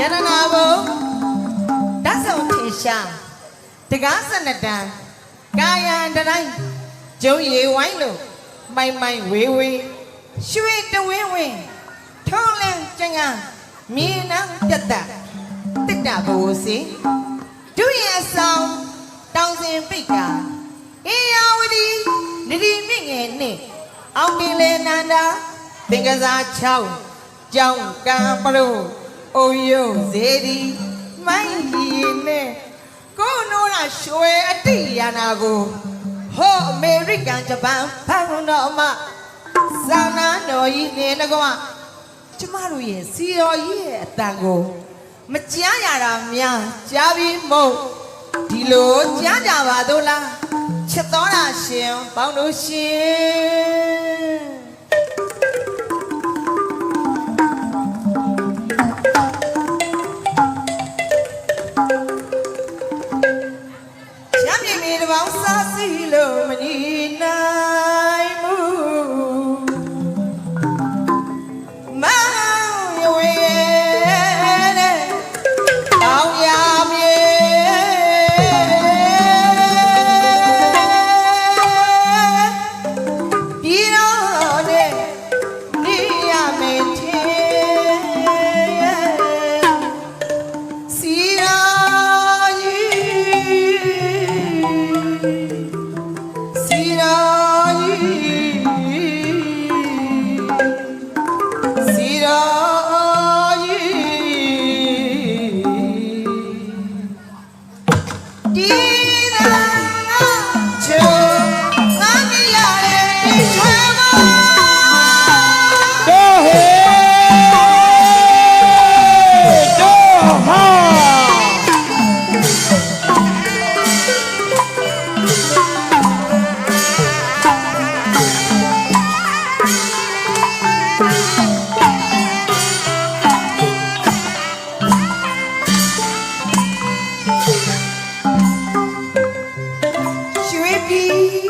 ယရနာဘုံဓာတ်ဆောင်ထင်ရှားတကားစနတန်ကာယံတတိုင်းကျုံရီဝိုင်းလို့မိုင်မိုင်ဝေးဝေးရွှေတဝင်းဝင်းထုံးလန်းကျန်ကမြင်းနှံပြတ်တာတစ်တာဘိုးစီဒုရအဆောင်တောင်စင်ပိတ်ကာအေယာဝတီနဒီမြင့်ငယ်နဲ့အောင်ပင်လေနန္ဒာသင်္ကစား6ကြောင်းကံပလို့ အိုယုံစေဒီမိုင်းကြီးနဲ့ကိုနိုးရရွှေအတိရနာကိုဟောအမေရိကန်ဂျပန်ဖန်တော်မဇာနာတော်ကြီးနေတကွာကျမတို့ရဲ့စီရော်ကြီးရဲ့အတန်ကိုမကြားရတာများကြားပြီးမို့ဒီလိုကြားကြပါတို့လားချစ်တော်တာရှင်ပေါင်းလို့ရှင်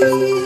ပြည်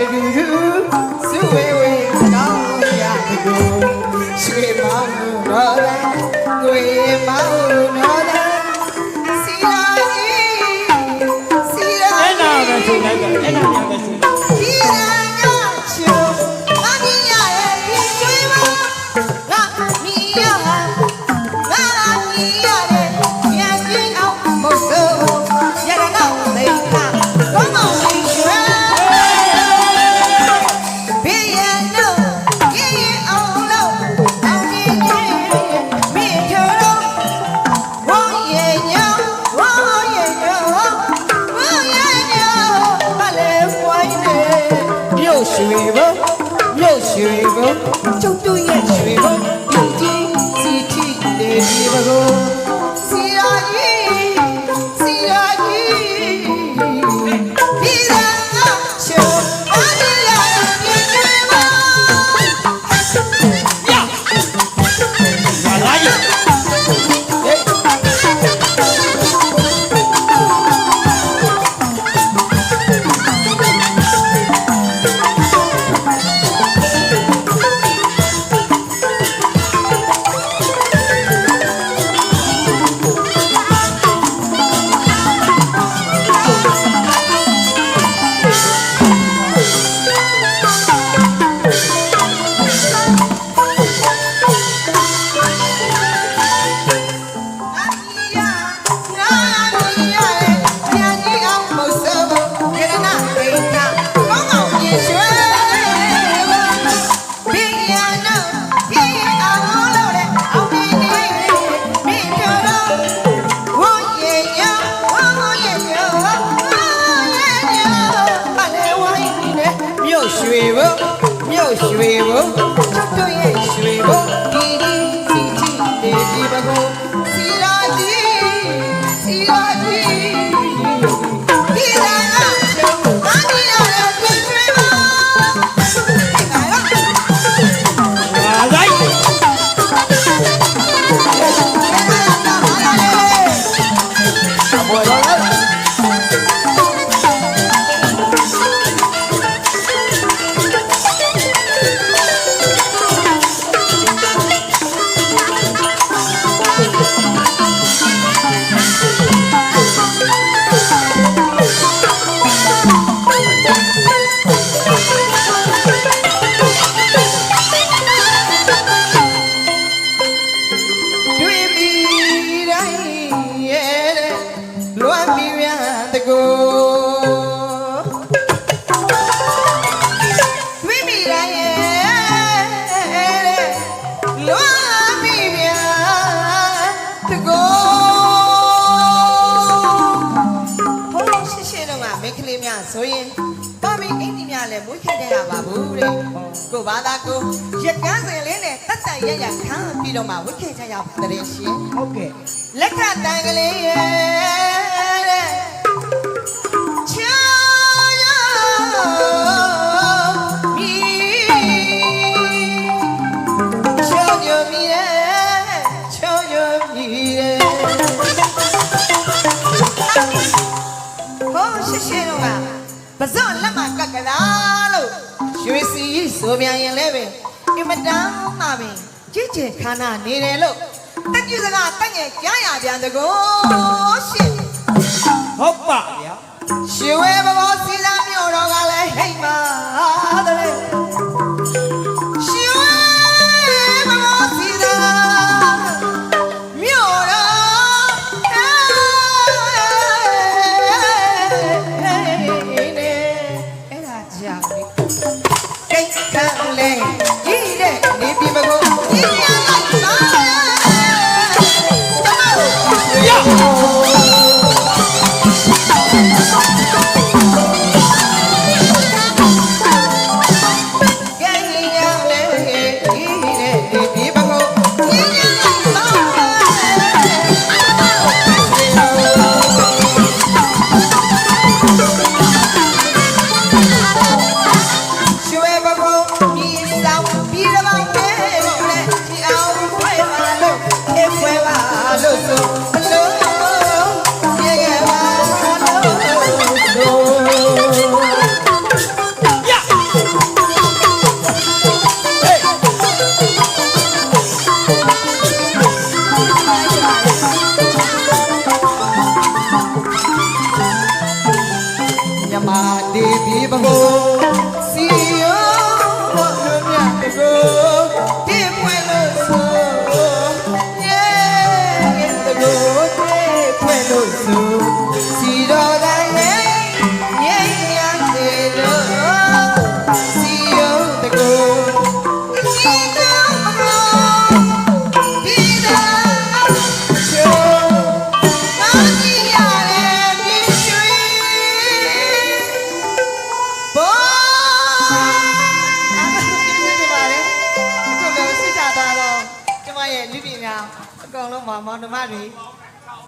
မောင်ရဲ့တူတူစုဝဲဝဲကောင်းပြတကူရွှေမောင်တော်တယ်ငွေမောင်တော်တယ်စီရာကြီးစီရာအဲ့ရွှေ ဘုံကျုပ် မြို့ရွှေဘုံကျွတ် ရင်ပါမီအင်ကြီးများလည်းမွေးခဲ့ကြရပါဘူးတဲ့ကိုဘာသာကိုရကန်းစင်လေးနဲ့တတ်တန်ရရခမ်းပြီးတော့မှဝိခဲ့ကြရပါတယ်ရှင်ဟုတ်ကဲ့လက်ကတန်ကလေးရဲ့ ပဇွန်လက်မကက်ကလားလို့ရွှေစီဆိုပြန်ရင်လည်းပဲအင်မတန်မှပင်ကြည်ကျင်ခါနာနေတယ်လို့တက်ပြစကားတက်ငယ်ကြားရပြန်တကောရှင်းဟုတ်ပါဗျာရွှေဝဲ ဒေဒီ money